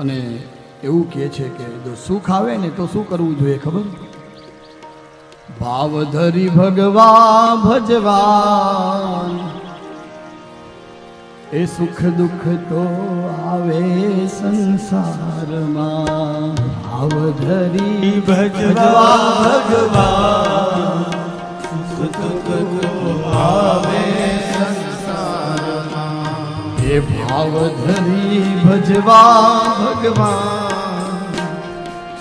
અને એવું કહે છે કે જો સુખ આવે ને તો શું કરવું જોઈએ ખબર? ભાવ ધરી ભગવા ભજવાન, એ સુખ દુઃખ તો આવે સંસારમાં. ભાવ ધરી ભજવા ભગવાન સુખ દુઃખ એ ભાવ ધરી ભજવા ભગવાન.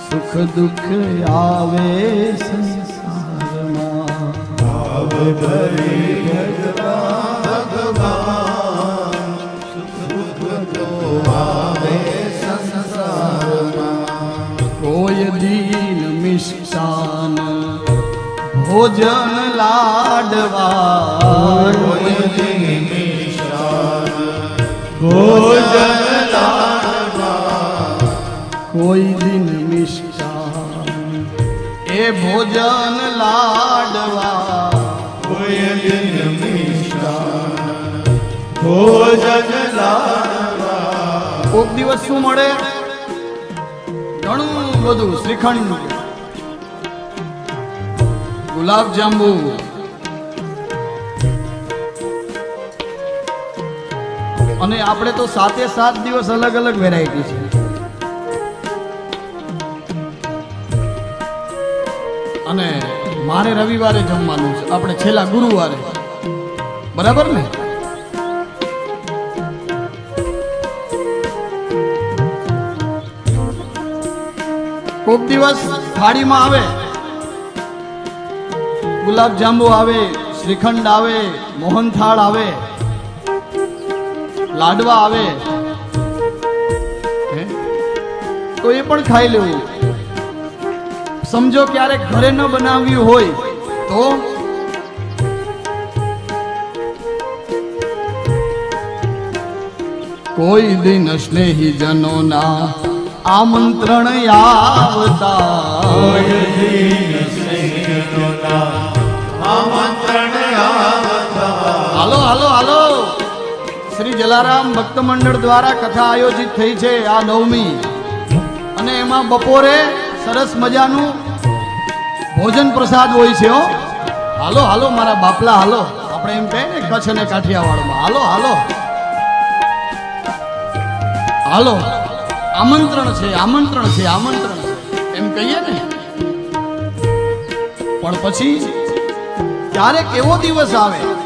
સુખ દુઃખ આવે સંસારમાં. ભાવ ધરી ભજવા ભગવાન. સુખ દુઃખ તો આવે સંસારમાં. કોઈ દીન મિષ્ટાન ભોજન લાડવા. કોઈ દિન નિશાન ભોજન કોઈ દિન એ ભોજન લાડવા કોઈ દિન ભોજન લાડવા કોક દિવસ શું મળે? ઘણું બધું શ્રીખંડ ગુલાબ જાંબુ અને આપણે તો સાતે સાત દિવસ અલગ અલગ વેરાયટી છે. અને મારે રવિવારે જમવાનું છે. આપણે છેલ્લા ગુરુવારે. બરાબર ને? કોક દિવસ થાળીમાં આવે. ગુલાબ જાંબુ આવે, શ્રીખંડ આવે, મોહનથાળ આવે. લાડવા આવે. તો એ પણ ખાઈ લેવું. સમજો ક્યારેક ઘરે ન બનાવ્યું હોય તો? કોઈ દિન સ્નેહી જનોના આમંત્રણ આવતા. આમંત્રણ શ્રી જલારામ ભક્ત મંડળ દ્વારા કથા આયોજિત થઈ છે આ નવમી. અને એમાં બપોરે સરસ મજાનું ભોજન પ્રસાદ હોય છે હો. હાલો હાલો, મારા બાપલા, હાલો. આપણે એમ કહે ને, કચ્છ અને કાઠિયાવાડમાં. હાલો હાલો. હાલો. આમંત્રણ છે આમંત્રણ છે, આમંત્રણ. એમ કહીએ ને. પણ પછી ક્યારેક એવો દિવસ આવે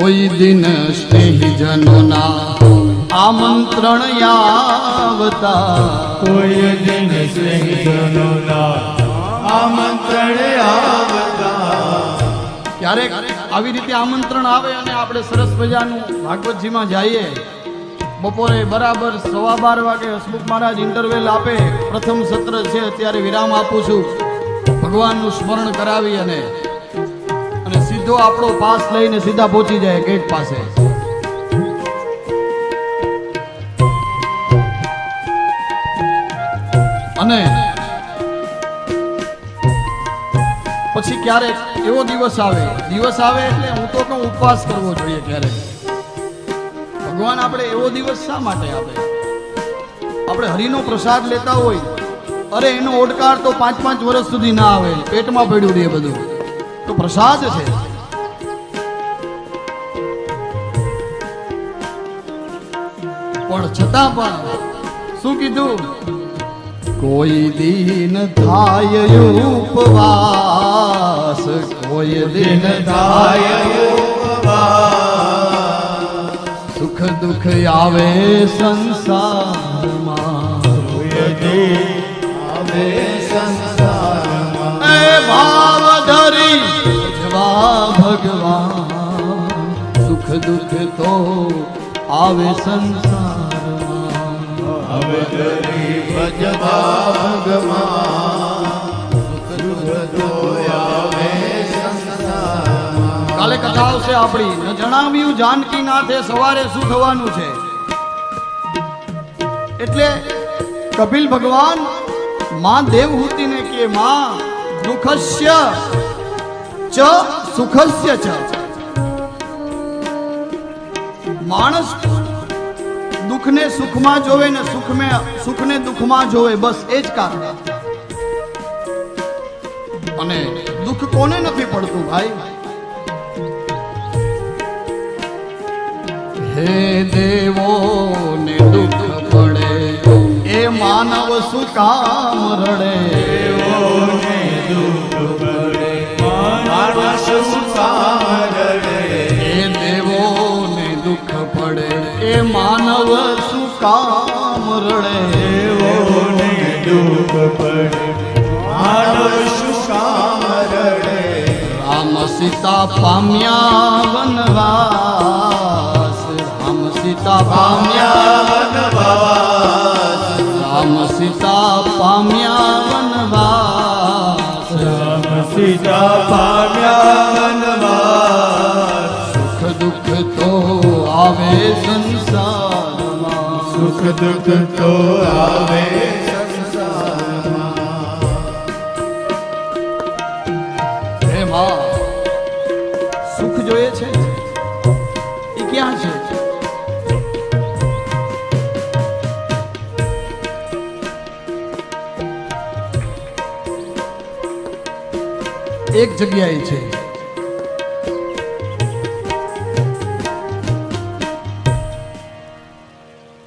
કોઈ દિન સ્નેહીજનોના આમંત્રણ આવતા. કોઈ દિન સ્નેહજનોના આમંત્રણ આવતા. ક્યારેક આવી રીતે આમંત્રણ આવે અને આપણે સરસ મજાનું ભાગવતજીમાં જઈએ. બપોરે બરાબર સવા બાર વાગે હસમુખ મહારાજ ઇન્ટરવેલ આપે. પ્રથમ સત્ર છે અત્યારે વિરામ આપું છું. ભગવાનનું સ્મરણ કરાવી અને અને સીધો આપણો પાસ લઈને સીધા પહોંચી જાય ગેટ પાસે. અને પછી ક્યારેક એવો દિવસ આવે? દિવસ આવે એટલે હું તો કહું ઉપવાસ કરવો જોઈએ ક્યારેક ભગવાન આપણે એવો દિવસ શા માટે આપે? આપણે હરિનો પ્રસાદ લેતા હોય, અરે એનો ઓડકાર તો પાંચ પાંચ વર્ષ સુધી ના આવે. પેટમાં પડ્યું રહે બધું. તો પ્રસાદ છે પણ છતાં પણ શું કીધું કોઈ દિન થાય ઉપવાસ કોઈ દિન થાય સુખ દુઃખ આવે સંસારમાં આવે સંસારમાં એ ભાવ ધરી જવા ભગવાન સુખ દુઃખ તો આવે સંસારમાં. હવે ભજવા ભગવાન. સુખ તો આવે સંસારમાં કાલે કથા આવશે આપણી. ન જણાવ્યું જાનકી નાથે સવારે શું થવાનું છે? એટલે કપિલ ભગવાનમાં દેવહૂતિને કે માં દુઃખસ્ય ચ સુખસ્ય છે. માણસ દુઃખને સુખમાં જોવે ને સુખમે સુખને દુઃખમાં જોવે બસ એ જ કારણ. અને દુઃખ કોને નથી પડતું ભાઈ? હે દેવો ને દુઃખ પડે. એ માનવ શું કામ રડે? માણસ કામ રડે એ દેવો ને દુઃખ પડે. એ માનવ સુકામ કામ રડે દેવોને દુઃખ પડે. માનવ શું કામ રડે. રામ સીતા પામ્યા વનવાસ. રામ સીતા પામ્યા વનવાસ. રામ સીતા પામ્યા વનવાસ. સીતા પામ્યા વનવાસ સુખ દુઃખ તો આવે સંસારમાં સુખ દુઃખ તો આવે સંસારમાં. હે માં એક જગ્યાએ છે.